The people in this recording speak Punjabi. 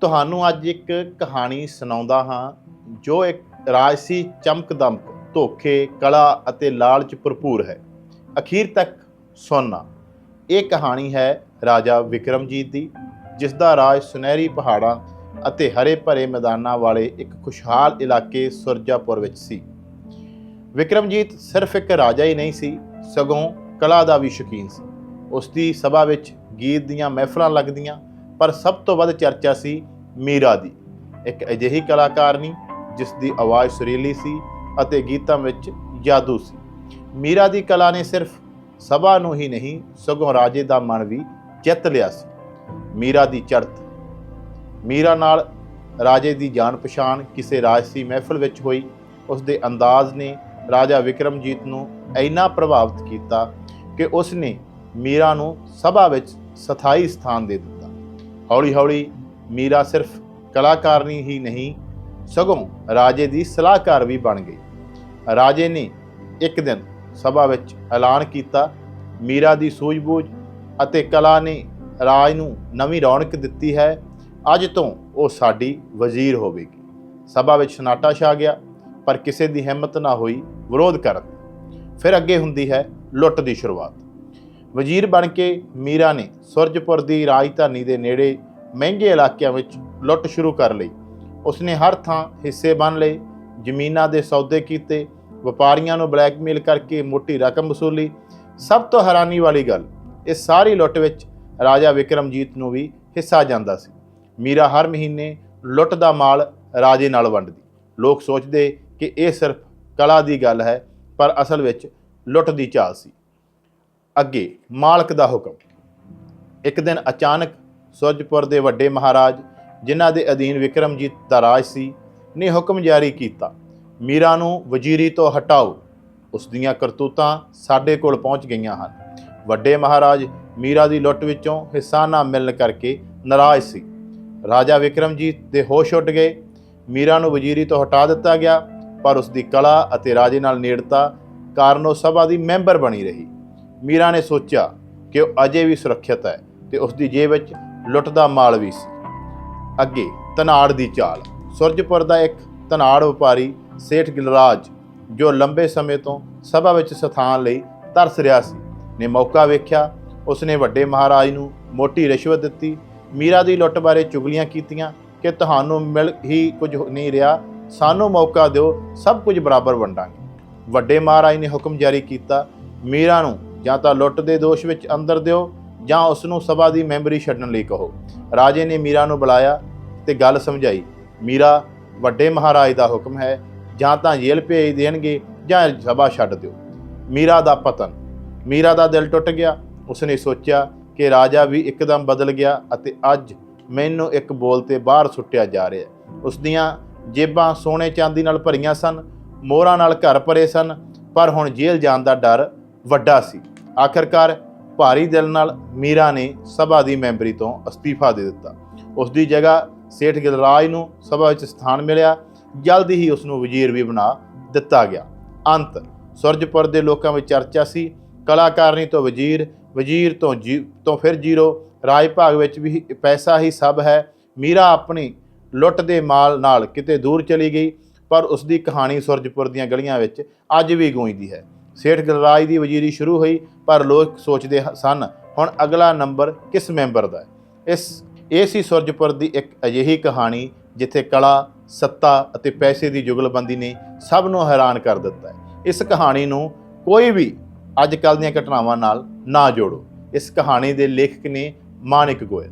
ਤੁਹਾਨੂੰ ਅੱਜ ਇੱਕ ਕਹਾਣੀ ਸੁਣਾਉਂਦਾ ਹਾਂ, ਜੋ ਇੱਕ ਰਾਜਸੀ ਚਮਕਦਮਕ ਧੋਖੇ, ਕਲਾ ਅਤੇ ਲਾਲਚ ਭਰਪੂਰ ਹੈ। ਅਖੀਰ ਤੱਕ ਸੁਣਨਾ। ਇਹ ਕਹਾਣੀ ਹੈ ਰਾਜਾ ਵਿਕਰਮਜੀਤ ਦੀ, ਜਿਸ ਦਾ ਰਾਜ ਸੁਨਹਿਰੀ ਪਹਾੜਾਂ ਅਤੇ ਹਰੇ ਭਰੇ ਮੈਦਾਨਾਂ ਵਾਲੇ ਇੱਕ ਖੁਸ਼ਹਾਲ ਇਲਾਕੇ ਸੁਰਜਾਪੁਰ ਵਿੱਚ ਸੀ। ਵਿਕਰਮਜੀਤ ਸਿਰਫ ਇੱਕ ਰਾਜਾ ਹੀ ਨਹੀਂ ਸੀ, ਸਗੋਂ ਕਲਾ ਦਾ ਵੀ ਸ਼ੌਕੀਨ ਸੀ। ਉਸ ਦੀ ਸਭਾ ਵਿੱਚ ਗੀਤ ਦੀਆਂ ਮਹਿਫਲਾਂ ਲੱਗਦੀਆਂ ਪਰ ਸਭ ਤੋਂ ਵੱਧ ਚਰਚਾ ਸੀ ਮੀਰਾ ਦੀ। ਇੱਕ ਅਜਿਹੀ ਕਲਾਕਾਰਨੀ ਜਿਸ ਦੀ ਆਵਾਜ਼ ਸੁਰੀਲੀ ਸੀ ਅਤੇ ਗੀਤਾਂ ਵਿੱਚ ਜਾਦੂ ਸੀ। ਮੀਰਾ ਦੀ ਕਲਾ ਨੇ ਸਿਰਫ ਸਭਾ ਨੂੰ ਹੀ ਨਹੀਂ, ਸਗੋਂ ਰਾਜੇ ਦਾ ਮਨ ਵੀ ਜਿੱਤ ਲਿਆ ਸੀ। ਮੀਰਾ ਦੀ ਚੜ੍ਹਤ। ਮੀਰਾ ਨਾਲ ਰਾਜੇ ਦੀ ਜਾਣ ਪਛਾਣ ਕਿਸੇ ਰਾਜਸੀ ਮਹਿਫਲ ਵਿੱਚ ਹੋਈ। ਉਸ ਦੇ ਅੰਦਾਜ਼ ਨੇ ਰਾਜਾ ਵਿਕਰਮਜੀਤ ਨੂੰ ਇੰਨਾ ਪ੍ਰਭਾਵਿਤ ਕੀਤਾ ਕਿ ਉਸ ਨੇ ਮੀਰਾ ਨੂੰ ਸਭਾ ਵਿੱਚ ਸਥਾਈ ਸਥਾਨ ਦੇ ਦਿੱਤਾ। ਹੌਲੀ-ਹੌਲੀ ਮੀਰਾ ਸਿਰਫ ਕਲਾਕਾਰਨੀ ਹੀ ਨਹੀਂ, ਸਗੋਂ ਰਾਜੇ ਦੀ ਸਲਾਹਕਾਰ ਵੀ ਬਣ ਗਈ। ਰਾਜੇ ਨੇ ਇੱਕ ਦਿਨ ਸਭਾ ਵਿੱਚ ਐਲਾਨ ਕੀਤਾ ਮੀਰਾ ਦੀ ਸੂਝ-ਬੂਝ ਅਤੇ ਕਲਾ ਨੇ ਰਾਜ ਨੂੰ ਨਵੀਂ ਰੌਣਕ ਦਿੱਤੀ ਹੈ। ਅੱਜ ਤੋਂ ਉਹ ਸਾਡੀ ਵਜ਼ੀਰ ਹੋਵੇਗੀ। ਸਭਾ ਵਿੱਚ ਸਨਾਟਾ ਛਾ ਗਿਆ, ਪਰ ਕਿਸੇ ਦੀ ਹਿੰਮਤ ਨਾ ਹੋਈ ਵਿਰੋਧ ਕਰਨ। ਫਿਰ ਅੱਗੇ ਹੁੰਦੀ ਹੈ ਲੁੱਟ ਦੀ ਸ਼ੁਰੂਆਤ। ਵਜ਼ੀਰ ਬਣ ਕੇ ਮੀਰਾ ਨੇ ਸੁਰਜਪੁਰ ਦੀ ਰਾਜਧਾਨੀ ਦੇ ਨੇੜੇ ਮਹਿੰਗੇ ਇਲਾਕਿਆਂ ਵਿੱਚ ਲੁੱਟ ਸ਼ੁਰੂ ਕਰ ਲਈ। ਉਸਨੇ ਹਰ ਥਾਂ ਹਿੱਸੇ ਬਣ ਲਏ, ਜ਼ਮੀਨਾਂ ਦੇ ਸੌਦੇ ਕੀਤੇ, ਵਪਾਰੀਆਂ ਨੂੰ ਬਲੈਕਮੇਲ ਕਰਕੇ ਮੋਟੀ ਰਕਮ ਵਸੂਲੀ। ਸਭ ਤੋਂ ਹੈਰਾਨੀ ਵਾਲੀ ਗੱਲ, ਇਹ ਸਾਰੀ ਲੁੱਟ ਵਿੱਚ ਰਾਜਾ ਵਿਕਰਮਜੀਤ ਨੂੰ ਵੀ ਹਿੱਸਾ ਜਾਂਦਾ ਸੀ। ਮੀਰਾ ਹਰ ਮਹੀਨੇ ਲੁੱਟ ਦਾ ਮਾਲ ਰਾਜੇ ਨਾਲ ਵੰਡਦੀ। ਲੋਕ ਸੋਚਦੇ ਕਿ ਇਹ ਸਿਰਫ ਕਲਾ ਦੀ ਗੱਲ ਹੈ, ਪਰ ਅਸਲ ਵਿੱਚ ਲੁੱਟ ਦੀ ਚਾਲ ਸੀ। ਅੱਗੇ ਮਾਲਕ ਦਾ ਹੁਕਮ। ਇੱਕ ਦਿਨ ਅਚਾਨਕ ਸੁਰਜਪੁਰ ਦੇ ਵੱਡੇ ਮਹਾਰਾਜ, ਜਿਨ੍ਹਾਂ ਦੇ ਅਧੀਨ ਵਿਕਰਮਜੀਤ ਦਾ ਰਾਜ ਸੀ, ਨੇ ਹੁਕਮ ਜਾਰੀ ਕੀਤਾ, ਮੀਰਾ ਨੂੰ ਵਜ਼ੀਰੀ ਤੋਂ ਹਟਾਓ। ਉਸ ਦੀਆਂ ਕਰਤੂਤਾਂ ਸਾਡੇ ਕੋਲ ਪਹੁੰਚ ਗਈਆਂ ਹਨ। ਵੱਡੇ ਮਹਾਰਾਜ, ਮੀਰਾ ਦੀ ਲੁੱਟ ਵਿੱਚੋਂ ਹਿੱਸਾ ਨਾ ਮਿਲਣ ਕਰਕੇ ਨਾਰਾਜ਼ ਸੀ। ਰਾਜਾ ਵਿਕਰਮਜੀਤ ਦੇ ਹੋਸ਼ ਉੱਡ ਗਏ। ਮੀਰਾ ਨੂੰ ਵਜ਼ੀਰੀ ਤੋਂ ਹਟਾ ਦਿੱਤਾ ਗਿਆ, ਪਰ ਉਸ ਦੀ ਕਲਾ ਅਤੇ ਰਾਜੇ ਨਾਲ ਨੇੜਤਾ ਕਾਰਨ ਉਹ ਸਭਾ ਦੀ ਮੈਂਬਰ ਬਣੀ ਰਹੀ। ਮੀਰਾ ਨੇ ਸੋਚਿਆ ਕਿ ਉਹ ਅਜੇ ਵੀ ਸੁਰੱਖਿਅਤ ਹੈ ਤੇ ਉਸ ਦੀ ਜੇਬ ਵਿੱਚ ਲੁੱਟ ਦਾ ਮਾਲ ਵੀ ਸੀ। ਅੱਗੇ ਧਨਾੜ ਦੀ ਚਾਲ। ਸੁਰਜਪੁਰ ਦਾ ਇੱਕ ਧਨਾੜ ਵਪਾਰੀ ਸੇਠ ਗਿਲਰਾਜ, ਜੋ ਲੰਬੇ ਸਮੇਂ ਤੋਂ ਸਭਾ ਵਿੱਚ ਸਥਾਨ ਲਈ ਤਰਸ ਰਿਹਾ ਸੀ, ਨੇ ਮੌਕਾ ਵੇਖਿਆ। ਉਸਨੇ ਵੱਡੇ ਮਹਾਰਾਜ ਨੂੰ ਮੋਟੀ ਰਿਸ਼ਵਤ ਦਿੱਤੀ। ਮੀਰਾ ਦੀ ਲੁੱਟ ਬਾਰੇ ਚੁਗਲੀਆਂ ਕੀਤੀਆਂ ਕਿ ਤੁਹਾਨੂੰ ਮਿਲ ਹੀ ਕੁਝ ਨਹੀਂ ਰਿਹਾ। ਸਾਨੂੰ ਮੌਕਾ ਦਿਓ, ਸਭ ਕੁਝ ਬਰਾਬਰ ਵੰਡਾਂਗੇ। ਵੱਡੇ ਮਹਾਰਾਜ ਨੇ ਹੁਕਮ ਜਾਰੀ ਕੀਤਾ। ਮੀਰਾ ਨੂੰ ਜਾਂ ਤਾਂ ਲੁੱਟ ਦੇ ਦੋਸ਼ ਵਿੱਚ ਅੰਦਰ ਦਿਓ ਜਾਂ ਉਸ ਨੂੰ ਸਭਾ ਦੀ ਮੈਂਬਰੀ ਛੱਡਣ ਲਈ ਕਹੋ। ਰਾਜੇ ਨੇ ਮੀਰਾ ਨੂੰ ਬੁਲਾਇਆ ਤੇ ਗੱਲ ਸਮਝਾਈ। ਮੀਰਾ, ਵੱਡੇ ਮਹਾਰਾਜ ਦਾ ਹੁਕਮ ਹੈ, ਜਾਂ ਤਾਂ ਜੇਲ੍ਹ ਭੇਜ ਦੇਣਗੇ ਜਾਂ ਸਭਾ ਛੱਡ ਦਿਓ। ਮੀਰਾ ਦਾ ਪਤਨ। ਮੀਰਾ ਦਾ ਦਿਲ ਟੁੱਟ ਗਿਆ। ਉਸਨੇ ਸੋਚਿਆ ਕਿ ਰਾਜਾ ਵੀ ਇੱਕਦਮ ਬਦਲ ਗਿਆ ਅਤੇ ਅੱਜ ਮੈਨੂੰ ਇੱਕ ਬੋਲ ਤੇ ਬਾਹਰ ਸੁੱਟਿਆ ਜਾ ਰਿਹਾ ਉਸ ਦੀਆਂ ਜੇਬਾਂ ਸੋਨੇ ਚਾਂਦੀ ਨਾਲ ਭਰੀਆਂ ਸਨ, ਮੋਹਰਾਂ ਨਾਲ ਘਰ ਭਰੇ ਸਨ, ਪਰ ਹੁਣ ਜੇਲ੍ਹ ਜਾਣ ਦਾ ਡਰ ਵੱਡਾ ਸੀ। ਆਖਰਕਾਰ ਭਾਰੀ ਦਿਲ ਨਾਲ ਮੀਰਾ ਨੇ ਸਭਾ ਦੀ ਮੈਂਬਰੀ ਤੋਂ ਅਸਤੀਫਾ ਦੇ ਦਿੱਤਾ। ਉਸ ਦੀ ਜਗ੍ਹਾ ਸੇਠ ਗਿਲਰਾਜ ਨੂੰ ਸਭਾ ਵਿੱਚ ਸਥਾਨ ਮਿਲਿਆ। ਜਲਦੀ ਹੀ ਉਸ ਨੂੰ ਵਜ਼ੀਰ ਵੀ ਬਣਾ ਦਿੱਤਾ ਗਿਆ। ਅੰਤ, ਸੁਰਜਪੁਰ ਦੇ ਲੋਕਾਂ ਵਿੱਚ ਚਰਚਾ ਸੀ। ਕਲਾਕਾਰਨੀ ਤੋਂ ਵਜ਼ੀਰ ਵਜ਼ੀਰ ਤੋਂ ਜੀ, ਤੋਂ ਫਿਰ ਜੀਰੋ। ਰਾਜ ਭਾਗ ਵਿੱਚ ਵੀ ਪੈਸਾ ਹੀ ਸਭ ਹੈ। ਮੀਰਾ ਆਪਣੀ ਲੁੱਟ ਦੇ ਮਾਲ ਨਾਲ ਕਿਤੇ ਦੂਰ ਚਲੀ ਗਈ, ਪਰ ਉਸ ਦੀ ਕਹਾਣੀ ਸੁਰਜਪੁਰ ਦੀਆਂ ਗਲੀਆਂ ਵਿੱਚ ਅੱਜ ਵੀ ਗੂੰਜਦੀ ਹੈ। ਸੇਠ ਗਲਰਾਜ ਦੀ ਵਜ਼ੀਰੀ ਸ਼ੁਰੂ ਹੋਈ, ਪਰ ਲੋਕ ਸੋਚਦੇ ਹ- ਸਨ, ਹੁਣ ਅਗਲਾ ਨੰਬਰ ਕਿਸ ਮੈਂਬਰ ਦਾ ਹੈ? ਇਸ, ਇਹ ਸੀ ਸੁਰਜਪੁਰ ਦੀ ਇੱਕ ਅਜਿਹੀ ਕਹਾਣੀ, ਜਿੱਥੇ ਕਲਾ, ਸੱਤਾ ਅਤੇ ਪੈਸੇ ਦੀ ਜੁਗਲਬੰਦੀ ਨੇ ਸਭ ਨੂੰ ਹੈਰਾਨ ਕਰ ਦਿੱਤਾ ਹੈ। ਇਸ ਕਹਾਣੀ ਨੂੰ ਕੋਈ ਵੀ ਅੱਜ ਕੱਲ੍ਹ ਦੀਆਂ ਘਟਨਾਵਾਂ ਨਾਲ ਨਾ ਜੋੜੋ। ਇਸ ਕਹਾਣੀ ਦੇ ਲੇਖਕ ਨੇ ਮਾਨਿਕ ਗੋਇਲ।